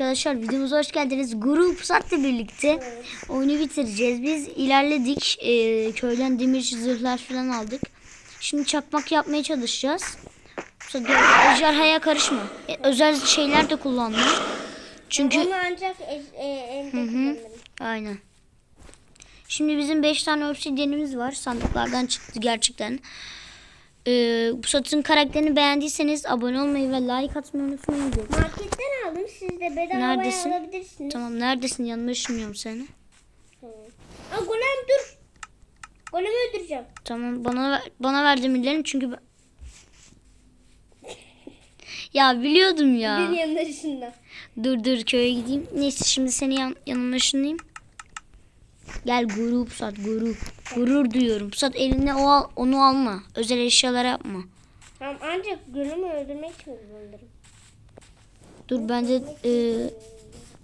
arkadaşlar videomuza hoş geldiniz. Grup Pusat'la birlikte oyunu bitireceğiz. Biz ilerledik. Ee, köyden demir zırhlar falan aldık. Şimdi çakmak yapmaya çalışacağız. Ejderhaya karışma. E, özel şeyler de kullanma. Çünkü Onu ancak e, e, elde kullanırım. aynen. Şimdi bizim 5 tane obsidyenimiz var. Sandıklardan çıktı gerçekten. Ee, Pusat'ın karakterini beğendiyseniz abone olmayı ve like atmayı unutmayın. Siz de bedavaya Neredesin? alabilirsiniz. Tamam neredesin? Yanına ışınlıyorum seni. Aa, golem dur. Golemi öldüreceğim. Tamam bana ver, bana ver demirlerini çünkü ben... ya biliyordum ya. Bir yanında dışında. Dur dur köye gideyim. Neyse şimdi seni yan, yanına ışınlayayım. Gel guru Pusat guru. Gurur duyuyorum. Pusat eline o al, onu alma. Özel eşyalar yapma. Tamam ancak golemi öldürmek için kullanırım. Dur ben de e,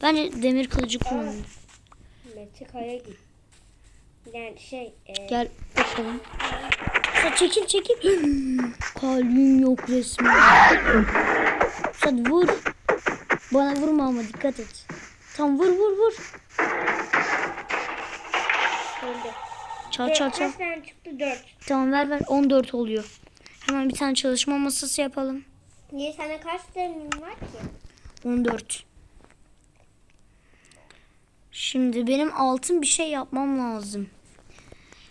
bence demir kılıcı kullanayım. Mete Kaya git. Yani şey e, Gel bakalım. Pusat çekil çekil. Kalbim yok resmen. Pusat vur. Bana vurma ama dikkat et. Tam vur vur vur. öldü. Çal çal çal. Kaç tane çıktı? Dört. Tamam ver ver 14 oluyor. Hemen bir tane çalışma masası yapalım. Niye sana kaç demirim var ki? 14. Şimdi benim altın bir şey yapmam lazım.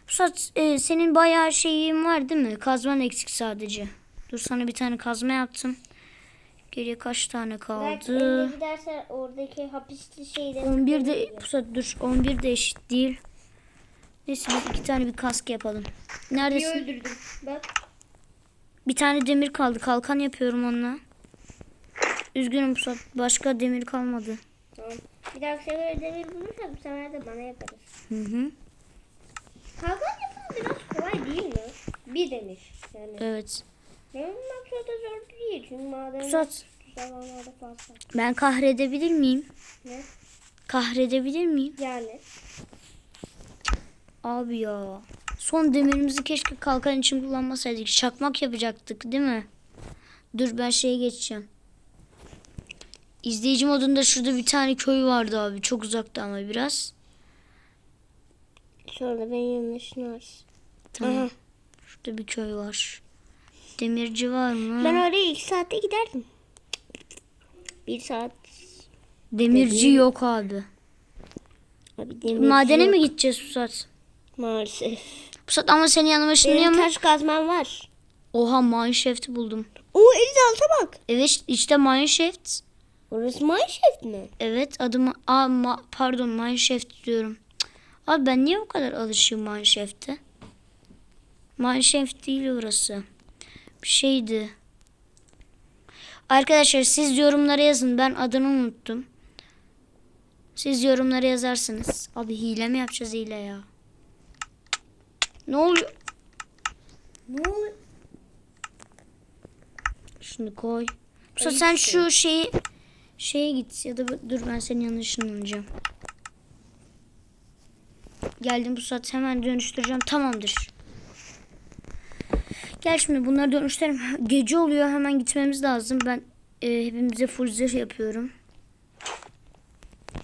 Pusat e, senin bayağı şeyin var değil mi? Kazman eksik sadece. Dur sana bir tane kazma yaptım. Geriye kaç tane Belki kaldı? eline giderse oradaki hapisli şeyleri 11 de Pusat dur 11 de eşit değil. Neyse biz iki tane bir kask yapalım. Bir Neredesin? öldürdüm. Bak. Bir tane demir kaldı. Kalkan yapıyorum onunla. Üzgünüm Pusat. Başka demir kalmadı. Tamam. Bir dahaki sefer demir bulursak bu sefer de bana yaparız. Hı hı. Kalkan yapımı biraz kolay değil mi? Bir demir. Yani. Evet. Benim maksada zor değil. Çünkü maden Pusat zamanlarda fazla. ben kahredebilir miyim? Ne? Kahredebilir miyim? Yani. Abi ya. Son demirimizi keşke kalkan için kullanmasaydık. Çakmak yapacaktık değil mi? Dur ben şeye geçeceğim. İzleyici modunda şurada bir tane köy vardı abi. Çok uzakta ama biraz. Sonra ben yanlışını varsın. Tamam. Şurada bir köy var. Demirci var mı? Ben oraya iki saatte giderdim. Bir saat. Demirci yok abi. Abi demirci Madene yok. mi gideceğiz Pusat? Maalesef. Pusat ama senin yanıma ışınlıyor Benim taş kazmam var. Oha mineshaft'ı buldum. Oo 56'a bak. Evet işte mineshaft. Orası mineshaft mi? Evet adım Aa, ma- pardon mineshaft diyorum. Cık. Abi ben niye bu kadar alışığım mineshaft'e? Mineshaft değil orası. Bir şeydi. Arkadaşlar siz yorumlara yazın. Ben adını unuttum. Siz yorumlara yazarsınız. Abi hile mi yapacağız hile ya? Ne oluyor? Ne oluyor? Şunu koy. Sen şu şeyi şeye git ya da dur ben senin yanına ışınlanacağım. Geldim bu saat hemen dönüştüreceğim. Tamamdır. Gel şimdi bunları dönüştürelim. Gece oluyor hemen gitmemiz lazım. Ben e, hepimize full zırh yapıyorum.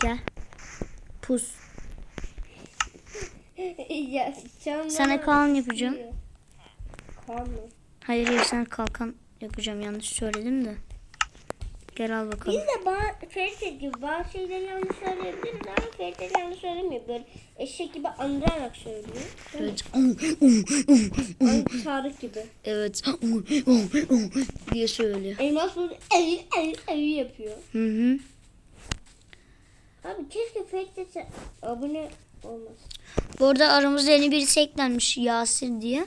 Gel. Pus. ya, Sana kalın yapacağım. Kan mı? Hayır hayır sen kalkan yapacağım. Yanlış söyledim de. Gel al Biz bakalım. de bazı Ferit gibi bazı şeyleri yanlış söyleyebiliriz ama Ferit yanlış söylemiyor. Böyle eşek gibi andırarak söylüyor. Evet. Aynı Tarık gibi. Evet. diye söylüyor. Elmas böyle ev ev ev yapıyor. Hı hı. Abi keşke Ferit de abone olmaz. Bu arada aramızda yeni birisi eklenmiş Yasir diye.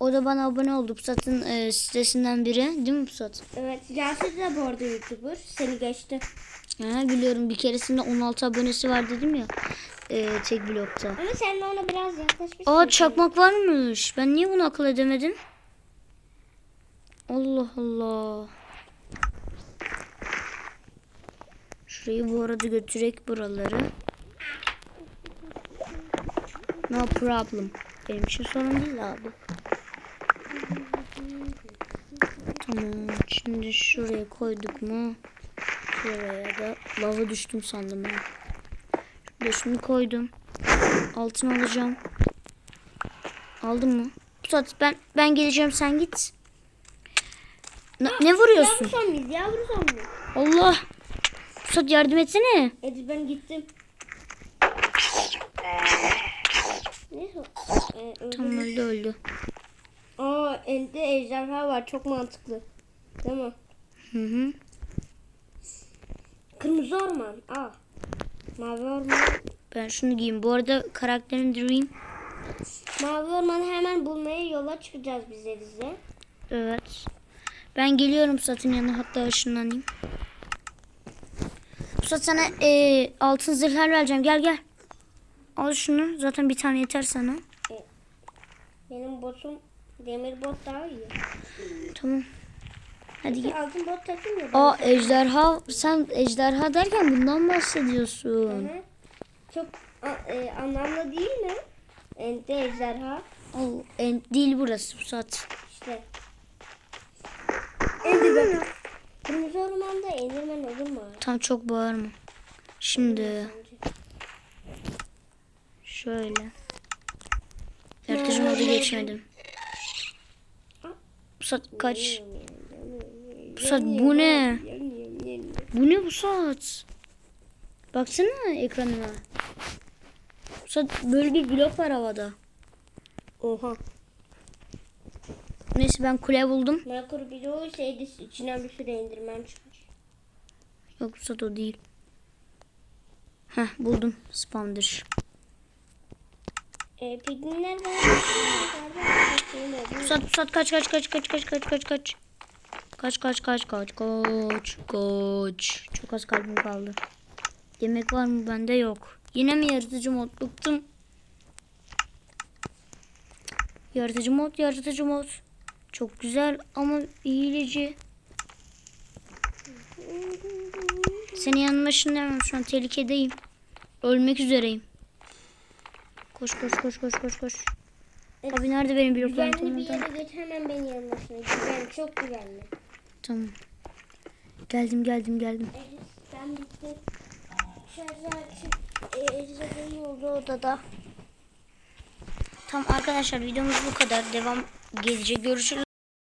O da bana abone oldu. Pusat'ın e, sitesinden biri. Değil mi Pusat? Evet Yasir de bu arada YouTuber. Seni geçti. Ha, biliyorum bir keresinde 16 abonesi var dedim ya. E, tek blokta. Ama sen de ona biraz yaklaşmışsın. Aa çakmak varmış. Ben niye bunu akıl edemedim? Allah Allah. Şurayı bu arada götürek buraları. No problem. Benim için sorun değil abi. Tamam. Şimdi şuraya koyduk mu? Şuraya da lava düştüm sandım ben. Şurada şunu koydum. Altın alacağım. Aldın mı? Pusat ben ben geleceğim sen git. Ne, ne vuruyorsun? Yavru son biz yavru mu? Allah. Pusat yardım etsene. Hadi ben gittim. Neyse. Ee, öldü. Tamam öldü öldü. Aa elde ejderha var çok mantıklı. Değil mi? Hı hı. Kırmızı orman. Aa. Mavi orman. Ben şunu giyeyim. Bu arada karakterin Dream. Mavi ormanı hemen bulmaya yola çıkacağız bize bize. Evet. Ben geliyorum Pusat'ın yanına hatta ışınlanayım. Pusat sana eee, altın zırhlar vereceğim. Gel gel. Al şunu. Zaten bir tane yeter sana. Benim botum demir bot daha iyi. Tamam. Hadi gel. Altın bot takayım mı? Aa ejderha. Sen ejderha derken bundan bahsediyorsun. Hı hı. Çok a- e, anlamlı değil mi? Ende ejderha. O en, değil burası Pusat. İşte. Enderman. Kırmızı ormanda enderman olur mu? Tam çok bağırma. Şimdi şöyle. Yaratıcı modu geçmedim. Pusat kaç. Pusat bu ne? Bu ne Pusat? Baksana ekranıma. Pusat böyle bir blok var havada. Oha. Neyse ben kule buldum. Merkur bir de o şeydi içinden bir sürü enderman çıkar. Yok Pusat o değil. Heh buldum. Spamdır. E, pigminler var. Pusat pusat kaç kaç kaç kaç kaç kaç kaç kaç. Kaç kaç kaç kaç kaç kaç. Çok az kalbim kaldı. Yemek var mı bende yok. Yine mi yaratıcı mod bıktım. Yaratıcı mod yaratıcı mod. Çok güzel ama iyileci. Senin yanına ışınlayamam şu an tehlikedeyim. Ölmek üzereyim. Koş koş koş koş koş koş. Abi nerede benim bloklarım? Güvenli bir yere geç hemen beni yanmasına. Güven çok güvenli. Tamam. Geldim geldim geldim. Evet ben bittim. Şarjı açıp e, ejderhanın olduğu odada. Tamam arkadaşlar videomuz bu kadar. Devam gelecek. Görüşürüz.